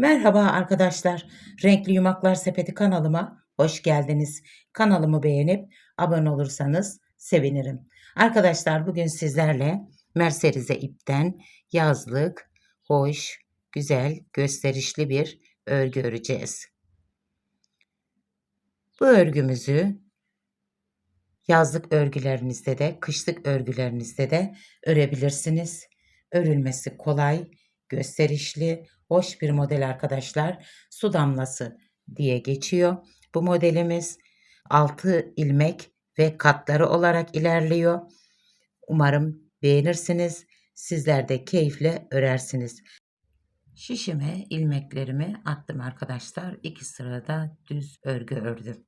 Merhaba arkadaşlar. Renkli Yumaklar Sepeti kanalıma hoş geldiniz. Kanalımı beğenip abone olursanız sevinirim. Arkadaşlar bugün sizlerle Merserize ipten yazlık, hoş, güzel, gösterişli bir örgü öreceğiz. Bu örgümüzü yazlık örgülerinizde de, kışlık örgülerinizde de örebilirsiniz. Örülmesi kolay, gösterişli, hoş bir model arkadaşlar. Su damlası diye geçiyor. Bu modelimiz 6 ilmek ve katları olarak ilerliyor. Umarım beğenirsiniz. Sizler de keyifle örersiniz. Şişime ilmeklerimi attım arkadaşlar. İki sırada düz örgü ördüm.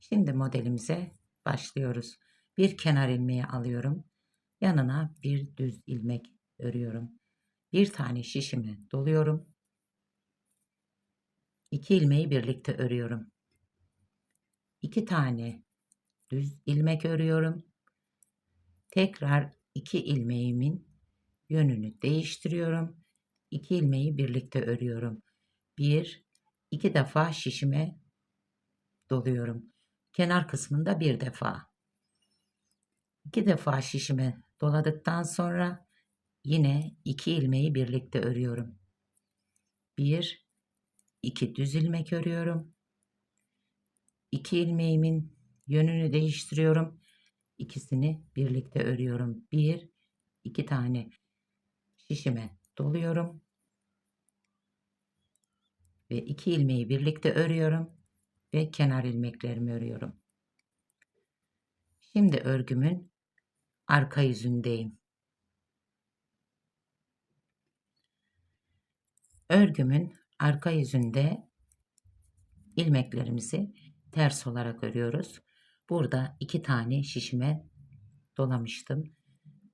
Şimdi modelimize başlıyoruz. Bir kenar ilmeği alıyorum. Yanına bir düz ilmek örüyorum. Bir tane şişimi doluyorum. İki ilmeği birlikte örüyorum. İki tane düz ilmek örüyorum. Tekrar iki ilmeğimin yönünü değiştiriyorum. İki ilmeği birlikte örüyorum. Bir, iki defa şişime doluyorum. Kenar kısmında bir defa. İki defa şişime doladıktan sonra yine iki ilmeği birlikte örüyorum. Bir, iki düz ilmek örüyorum. İki ilmeğimin yönünü değiştiriyorum. İkisini birlikte örüyorum. Bir, iki tane şişime doluyorum. Ve iki ilmeği birlikte örüyorum. Ve kenar ilmeklerimi örüyorum. Şimdi örgümün arka yüzündeyim. Örgümün arka yüzünde ilmeklerimizi ters olarak örüyoruz. Burada iki tane şişime dolamıştım.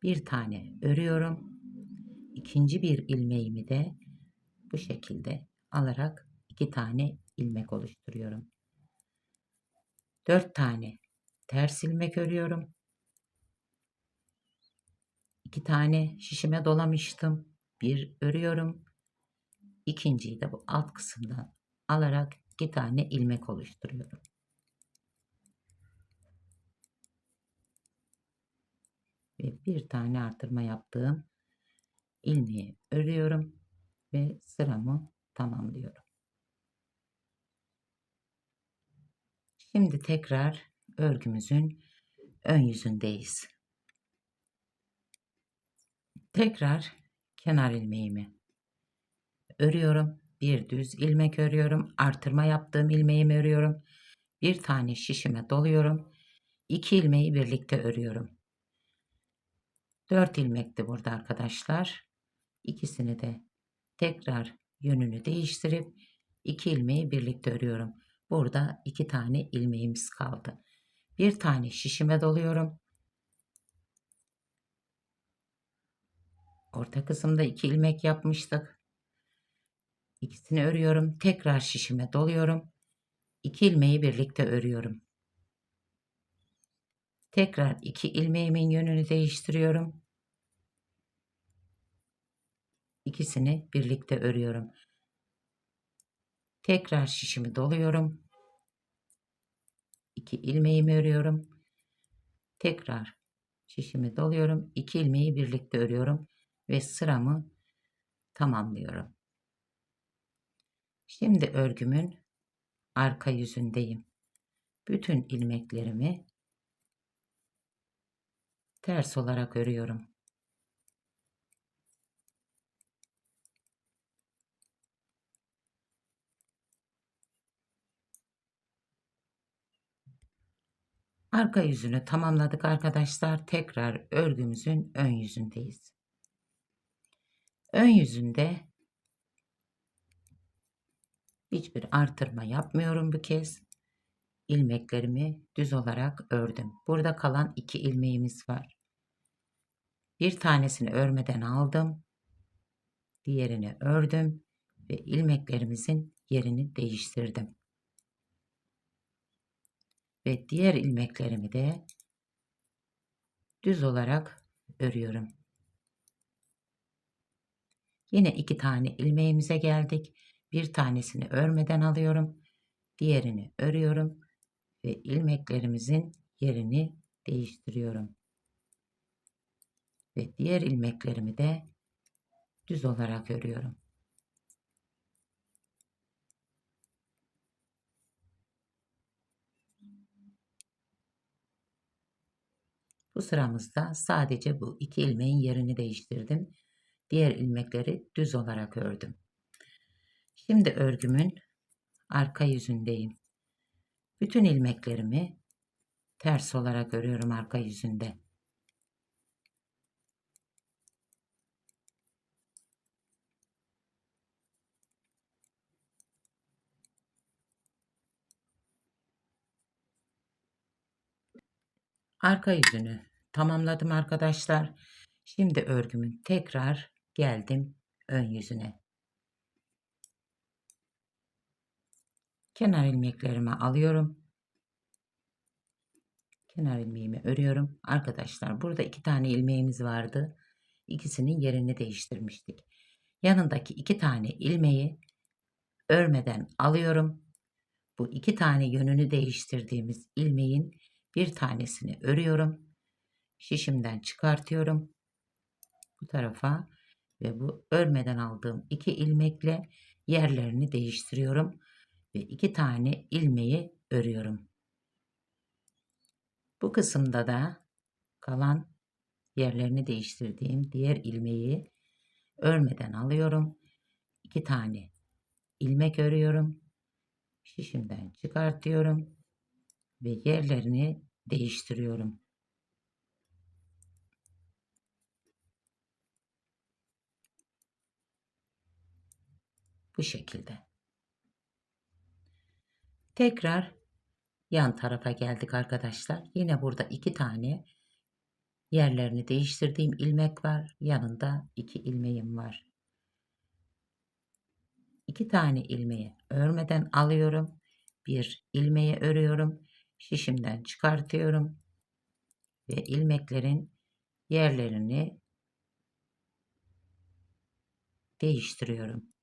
Bir tane örüyorum. İkinci bir ilmeğimi de bu şekilde alarak iki tane ilmek oluşturuyorum. Dört tane ters ilmek örüyorum. İki tane şişime dolamıştım. Bir örüyorum. İkinciyi de bu alt kısımdan alarak iki tane ilmek oluşturuyorum. Ve bir tane artırma yaptığım ilmeği örüyorum ve sıramı tamamlıyorum. Şimdi tekrar örgümüzün ön yüzündeyiz. Tekrar kenar ilmeğimi örüyorum. Bir düz ilmek örüyorum. Artırma yaptığım ilmeğimi örüyorum. Bir tane şişime doluyorum. İki ilmeği birlikte örüyorum. Dört ilmekti burada arkadaşlar. İkisini de tekrar yönünü değiştirip iki ilmeği birlikte örüyorum. Burada iki tane ilmeğimiz kaldı. Bir tane şişime doluyorum. Orta kısımda iki ilmek yapmıştık. İkisini örüyorum. Tekrar şişime doluyorum. İki ilmeği birlikte örüyorum. Tekrar iki ilmeğimin yönünü değiştiriyorum. İkisini birlikte örüyorum. Tekrar şişimi doluyorum. İki ilmeğimi örüyorum. Tekrar şişimi doluyorum. İki ilmeği birlikte örüyorum ve sıramı tamamlıyorum. Şimdi örgümün arka yüzündeyim. Bütün ilmeklerimi ters olarak örüyorum. Arka yüzünü tamamladık arkadaşlar. Tekrar örgümüzün ön yüzündeyiz. Ön yüzünde hiçbir artırma yapmıyorum bu kez. İlmeklerimi düz olarak ördüm. Burada kalan iki ilmeğimiz var. Bir tanesini örmeden aldım. Diğerini ördüm ve ilmeklerimizin yerini değiştirdim. Ve diğer ilmeklerimi de düz olarak örüyorum. Yine iki tane ilmeğimize geldik. Bir tanesini örmeden alıyorum. Diğerini örüyorum ve ilmeklerimizin yerini değiştiriyorum. Ve diğer ilmeklerimi de düz olarak örüyorum. Bu sıramızda sadece bu iki ilmeğin yerini değiştirdim. Diğer ilmekleri düz olarak ördüm. Şimdi örgümün arka yüzündeyim. Bütün ilmeklerimi ters olarak örüyorum arka yüzünde. Arka yüzünü tamamladım arkadaşlar. Şimdi örgümün tekrar geldim ön yüzüne. Kenar ilmeklerimi alıyorum. Kenar ilmeğimi örüyorum. Arkadaşlar burada iki tane ilmeğimiz vardı. İkisinin yerini değiştirmiştik. Yanındaki iki tane ilmeği örmeden alıyorum. Bu iki tane yönünü değiştirdiğimiz ilmeğin bir tanesini örüyorum. Şişimden çıkartıyorum. Bu tarafa ve bu örmeden aldığım iki ilmekle yerlerini değiştiriyorum ve iki tane ilmeği örüyorum. Bu kısımda da kalan yerlerini değiştirdiğim diğer ilmeği örmeden alıyorum. İki tane ilmek örüyorum. Şişimden çıkartıyorum ve yerlerini değiştiriyorum. Bu şekilde. Tekrar yan tarafa geldik arkadaşlar. Yine burada iki tane yerlerini değiştirdiğim ilmek var. Yanında iki ilmeğim var. İki tane ilmeği örmeden alıyorum. Bir ilmeği örüyorum. Şişimden çıkartıyorum. Ve ilmeklerin yerlerini değiştiriyorum.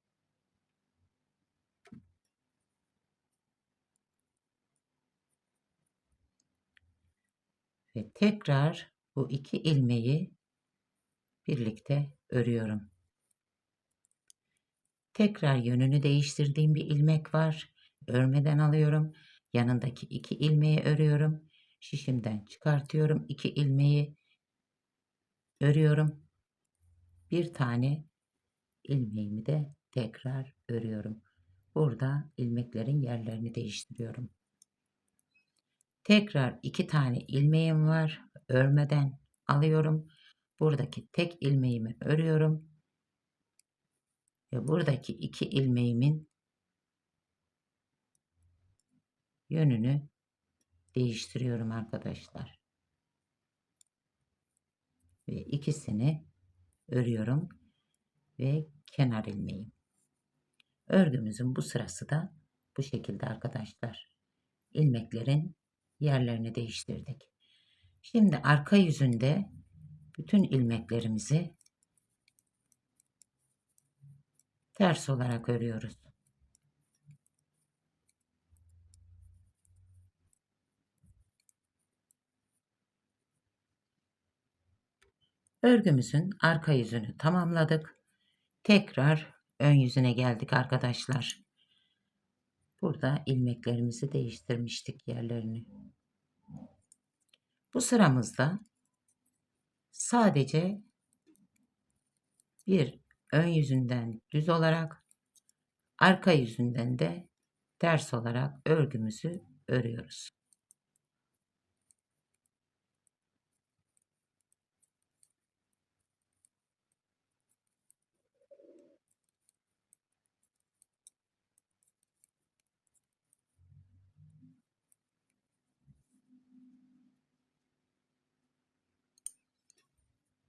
Ve tekrar bu iki ilmeği birlikte örüyorum. Tekrar yönünü değiştirdiğim bir ilmek var. Örmeden alıyorum. Yanındaki iki ilmeği örüyorum. Şişimden çıkartıyorum. iki ilmeği örüyorum. Bir tane ilmeğimi de tekrar örüyorum. Burada ilmeklerin yerlerini değiştiriyorum. Tekrar iki tane ilmeğim var. Örmeden alıyorum. Buradaki tek ilmeğimi örüyorum. Ve buradaki iki ilmeğimin yönünü değiştiriyorum arkadaşlar. Ve ikisini örüyorum ve kenar ilmeğim. Örgümüzün bu sırası da bu şekilde arkadaşlar. İlmeklerin yerlerini değiştirdik. Şimdi arka yüzünde bütün ilmeklerimizi ters olarak örüyoruz. Örgümüzün arka yüzünü tamamladık. Tekrar ön yüzüne geldik arkadaşlar. Burada ilmeklerimizi değiştirmiştik yerlerini. Bu sıramızda sadece bir ön yüzünden düz olarak arka yüzünden de ters olarak örgümüzü örüyoruz.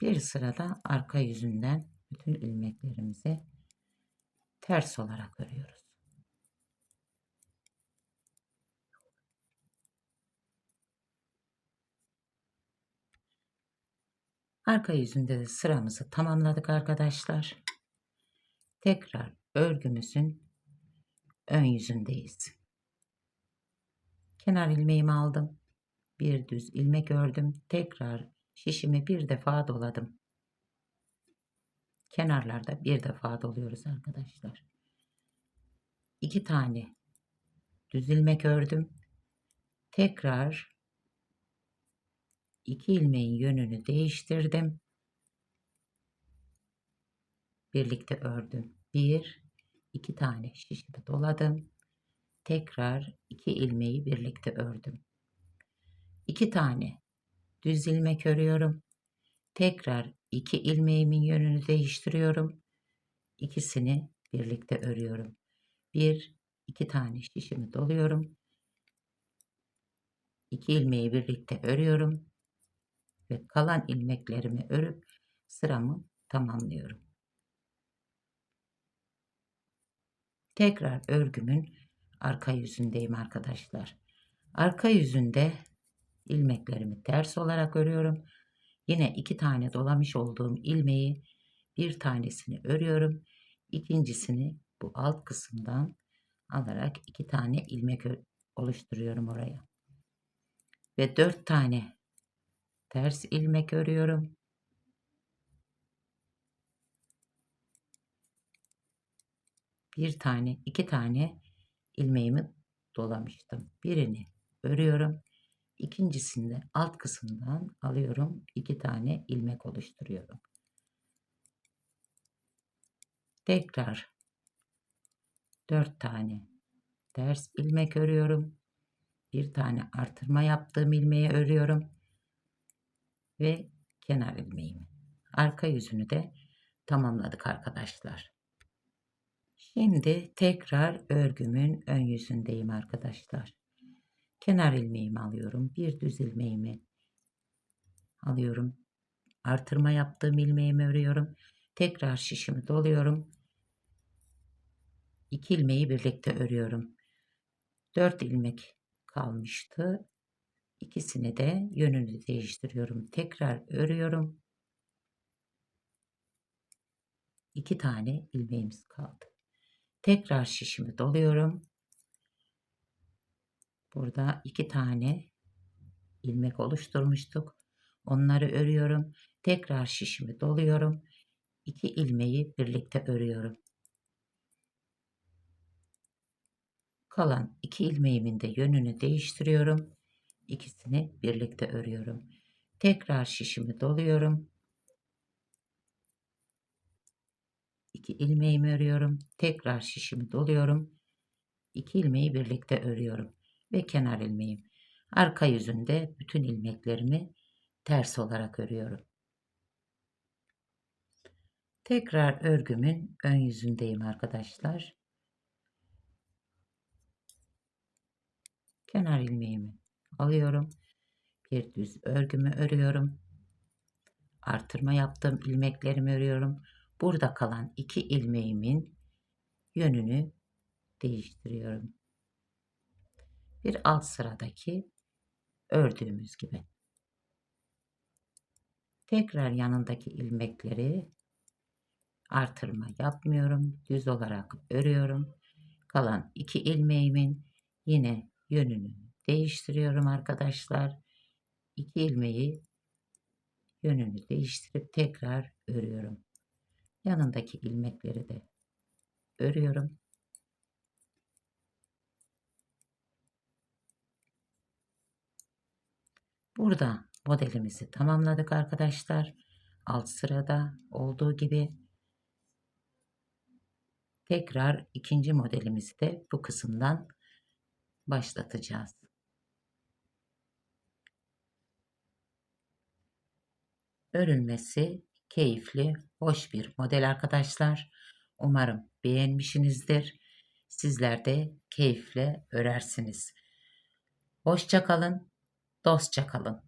Bir sırada arka yüzünden bütün ilmeklerimizi ters olarak örüyoruz. Arka yüzünde de sıramızı tamamladık arkadaşlar. Tekrar örgümüzün ön yüzündeyiz. Kenar ilmeğimi aldım. Bir düz ilmek ördüm. Tekrar şişimi bir defa doladım. Kenarlarda bir defa doluyoruz arkadaşlar. İki tane düz ilmek ördüm. Tekrar iki ilmeğin yönünü değiştirdim. Birlikte ördüm. Bir, iki tane şişimi doladım. Tekrar iki ilmeği birlikte ördüm. İki tane düz ilmek örüyorum. Tekrar iki ilmeğimin yönünü değiştiriyorum. İkisini birlikte örüyorum. Bir, iki tane şişimi doluyorum. İki ilmeği birlikte örüyorum ve kalan ilmeklerimi örüp sıramı tamamlıyorum. Tekrar örgümün arka yüzündeyim arkadaşlar. Arka yüzünde ilmeklerimi ters olarak örüyorum. Yine iki tane dolamış olduğum ilmeği bir tanesini örüyorum. İkincisini bu alt kısımdan alarak iki tane ilmek oluşturuyorum oraya. Ve dört tane ters ilmek örüyorum. Bir tane, iki tane ilmeğimi dolamıştım. Birini örüyorum. İkincisinde alt kısımdan alıyorum. iki tane ilmek oluşturuyorum. Tekrar dört tane ters ilmek örüyorum. Bir tane artırma yaptığım ilmeği örüyorum. Ve kenar ilmeğimi. Arka yüzünü de tamamladık arkadaşlar. Şimdi tekrar örgümün ön yüzündeyim arkadaşlar. Kenar ilmeğimi alıyorum. Bir düz ilmeğimi alıyorum. Artırma yaptığım ilmeğimi örüyorum. Tekrar şişimi doluyorum. İki ilmeği birlikte örüyorum. Dört ilmek kalmıştı. İkisini de yönünü değiştiriyorum. Tekrar örüyorum. İki tane ilmeğimiz kaldı. Tekrar şişimi doluyorum. Burada iki tane ilmek oluşturmuştuk. Onları örüyorum. Tekrar şişimi doluyorum. İki ilmeği birlikte örüyorum. Kalan iki ilmeğimin de yönünü değiştiriyorum. İkisini birlikte örüyorum. Tekrar şişimi doluyorum. İki ilmeğimi örüyorum. Tekrar şişimi doluyorum. İki ilmeği birlikte örüyorum ve kenar ilmeğim. Arka yüzünde bütün ilmeklerimi ters olarak örüyorum. Tekrar örgümün ön yüzündeyim arkadaşlar. Kenar ilmeğimi alıyorum. Bir düz örgümü örüyorum. Artırma yaptığım ilmeklerimi örüyorum. Burada kalan iki ilmeğimin yönünü değiştiriyorum bir alt sıradaki ördüğümüz gibi. Tekrar yanındaki ilmekleri artırma yapmıyorum. Düz olarak örüyorum. Kalan iki ilmeğimin yine yönünü değiştiriyorum arkadaşlar. İki ilmeği yönünü değiştirip tekrar örüyorum. Yanındaki ilmekleri de örüyorum. Burada modelimizi tamamladık arkadaşlar. Alt sırada olduğu gibi tekrar ikinci modelimizi de bu kısımdan başlatacağız. Örülmesi keyifli, hoş bir model arkadaşlar. Umarım beğenmişsinizdir. Sizler de keyifle örersiniz. Hoşça kalın. Dostça kalın.